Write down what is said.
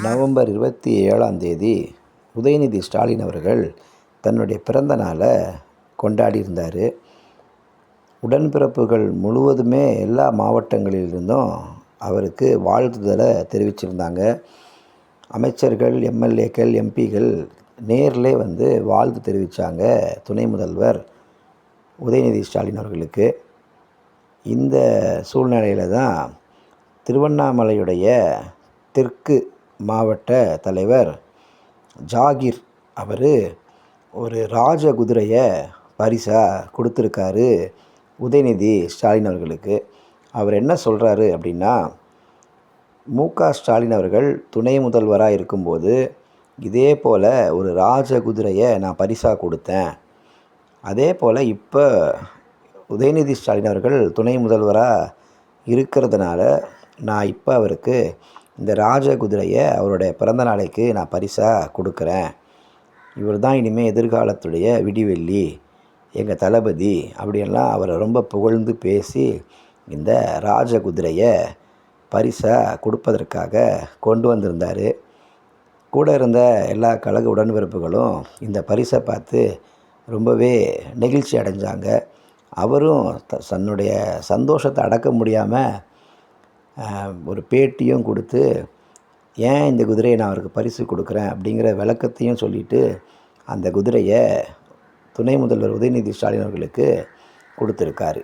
November இருபத்தி ஏழாம் தேதி உதயநிதி ஸ்டாலின் அவர்கள் தன்னுடைய பிறந்த நாளை கொண்டாடியிருந்தார். உடன்பிறப்புகள் முழுவதுமே எல்லா மாவட்டங்களிலிருந்தும் அவருக்கு வாழ்த்துதலை தெரிவிச்சிருந்தாங்க. அமைச்சர்கள் எம்எல்ஏக்கள் எம்பிகள் நேரில் வந்து வாழ்த்து தெரிவித்தாங்க துணை முதல்வர் உதயநிதி ஸ்டாலின் அவர்களுக்கு. இந்த சூழ்நிலையில் தான் திருவண்ணாமலையுடைய தெற்கு மாவட்ட தலைவர் ஜாகிர் அவர் ஒரு ராஜ குதிரையை பரிசாக கொடுத்துருக்காரு உதயநிதி ஸ்டாலின் அவர்களுக்கு. அவர் என்ன சொல்கிறாரு அப்படின்னா மு க ஸ்டாலின் அவர்கள் துணை முதல்வராக இருக்கும்போது இதே போல் ஒரு ராஜ குதிரையை நான் பரிசாக கொடுத்தேன். அதே போல் இப்போ உதயநிதி ஸ்டாலின் அவர்கள் துணை முதல்வராக இருக்கிறதுனால நான் இப்போ அவருக்கு இந்த ராஜ குதிரையை அவருடைய பிறந்த நாளைக்கு நான் பரிசாக கொடுக்குறேன். இவர் தான் இனிமேல் எதிர்காலத்துடைய விடிவெள்ளி எங்கள் தளபதி அப்படியெல்லாம் அவரை ரொம்ப புகழ்ந்து பேசி இந்த ராஜ குதிரையை பரிசாக கொடுப்பதற்காக கொண்டு வந்திருந்தார். கூட இருந்த எல்லா கழக உடன்பிறப்புகளும் இந்த பரிசை பார்த்து ரொம்பவே நெகிழ்ச்சி அடைஞ்சாங்க. அவரும் த தன்னுடைய சந்தோஷத்தை அடக்க முடியாமல் ஒரு பேட்டியும் கொடுத்து ஏன் இந்த குதிரையை நான் அவருக்கு பரிசு கொடுக்குறேன்? அப்படிங்கிற விளக்கத்தையும் சொல்லிவிட்டு அந்த குதிரையை துணை முதல்வர் உதயநிதி ஸ்டாலின் அவர்களுக்கு கொடுத்துருக்காரு.